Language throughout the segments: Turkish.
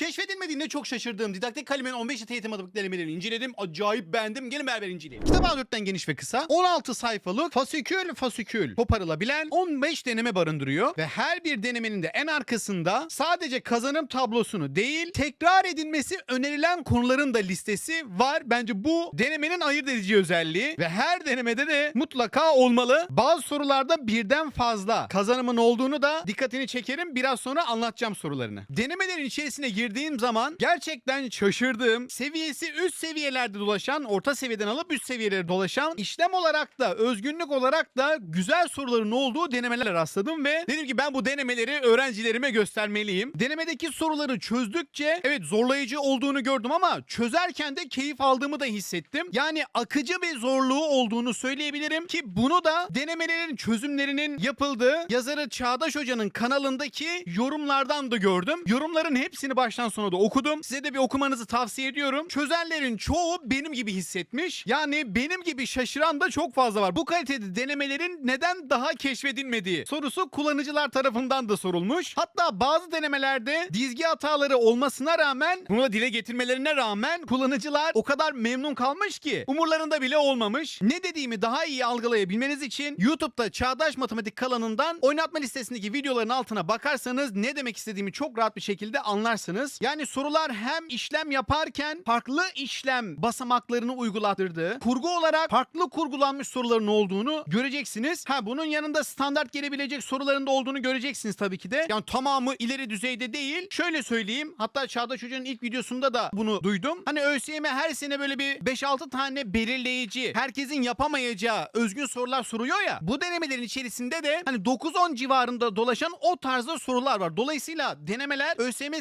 Keşfedilmediğinde çok şaşırdığım didaktik kalimenin 15 yıl eğitim adımlık denemelerini inceledim. Acayip beğendim. Gelin beraber inceleyelim. Kitap A4'ten geniş ve kısa. 16 sayfalık fasikül fasikül koparılabilen 15 deneme barındırıyor. Ve her bir denemenin de en arkasında sadece kazanım tablosunu değil tekrar edilmesi önerilen konuların da listesi var. Bence bu denemenin ayırt edici özelliği. Ve her denemede de mutlaka olmalı. Bazı sorularda birden fazla kazanımın olduğunu da dikkatini çekerim. Biraz sonra anlatacağım sorularını. Denemelerin içerisine girdiğim zaman gerçekten şaşırdığım, seviyesi üst seviyelerde dolaşan, orta seviyeden alıp üst seviyelere dolaşan, işlem olarak da, özgünlük olarak da güzel soruların olduğu denemeler rastladım ve dedim ki ben bu denemeleri öğrencilerime göstermeliyim. Denemedeki soruları çözdükçe evet zorlayıcı olduğunu gördüm ama çözerken de keyif aldığımı da hissettim. Yani akıcı ve zorluğu olduğunu söyleyebilirim ki bunu da denemelerin çözümlerinin yapıldığı yazarı Çağdaş Hoca'nın kanalındaki yorumlardan da gördüm. Yorumların hepsini baştan sona da okudum. Size de bir okumanızı tavsiye ediyorum. Çözenlerin çoğu benim gibi hissetmiş. Yani benim gibi şaşıran da çok fazla var. Bu kalitede denemelerin neden daha keşfedilmediği sorusu kullanıcılar tarafından da sorulmuş. Hatta bazı denemelerde dizgi hataları olmasına rağmen bunu da dile getirmelerine rağmen kullanıcılar o kadar memnun kalmış ki umurlarında bile olmamış. Ne dediğimi daha iyi algılayabilmeniz için YouTube'da Çağdaş Matematik kanalından oynatma listesindeki videoların altına bakarsanız ne demek istediğimi çok rahat bir şekilde anlarsınız. Yani sorular hem işlem yaparken farklı işlem basamaklarını uygulattırdığı, kurgu olarak farklı kurgulanmış soruların olduğunu göreceksiniz. Ha bunun yanında standart gelebilecek soruların da olduğunu göreceksiniz tabii ki de. Yani tamamı ileri düzeyde değil. Şöyle söyleyeyim. Hatta Çağdaş Hoca'nın ilk videosunda da bunu duydum. Hani ÖSYM her sene böyle bir 5-6 tane belirleyici, herkesin yapamayacağı özgün sorular soruyor ya. Bu denemelerin içerisinde de hani 9-10 civarında dolaşan o tarzda sorular var. Dolayısıyla denemeler ÖSYM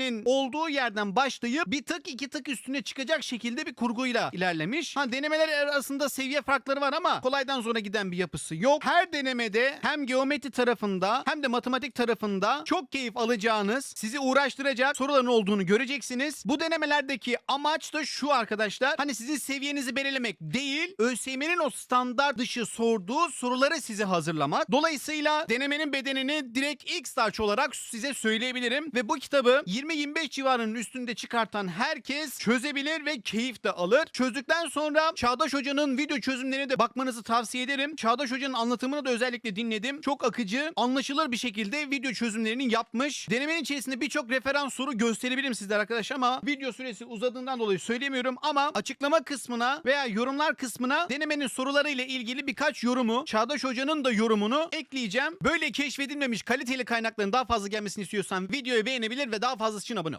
seviyesinin olduğu yerden başlayıp bir tık iki tık üstüne çıkacak şekilde bir kurguyla ilerlemiş. Ha denemeler arasında seviye farkları var ama kolaydan zora giden bir yapısı yok. Her denemede hem geometri tarafında hem de matematik tarafında çok keyif alacağınız, sizi uğraştıracak soruların olduğunu göreceksiniz. Bu denemelerdeki amaç da şu arkadaşlar. Hani sizin seviyenizi belirlemek değil, ÖSYM'nin o standart dışı sorduğu soruları size hazırlamak. Dolayısıyla denemenin bedenini direkt ilk starch olarak size söyleyebilirim. Ve bu kitabı 20-25 civarının üstünde çıkartan herkes çözebilir ve keyif de alır. Çözdükten sonra Çağdaş Hoca'nın video çözümlerine de bakmanızı tavsiye ederim. Çağdaş Hoca'nın anlatımını da özellikle dinledim. Çok akıcı, anlaşılır bir şekilde video çözümlerini yapmış. Denemenin içerisinde birçok referans soru gösterebilirim sizlere arkadaş ama video süresi uzadığından dolayı söylemiyorum ama açıklama kısmına veya yorumlar kısmına denemenin soruları ile ilgili birkaç yorumu, Çağdaş Hoca'nın da yorumunu ekleyeceğim. Böyle keşfedilmemiş kaliteli kaynakların daha fazla gelmesini istiyorsan videoyu beğenebilir ve daha just, you know, but no.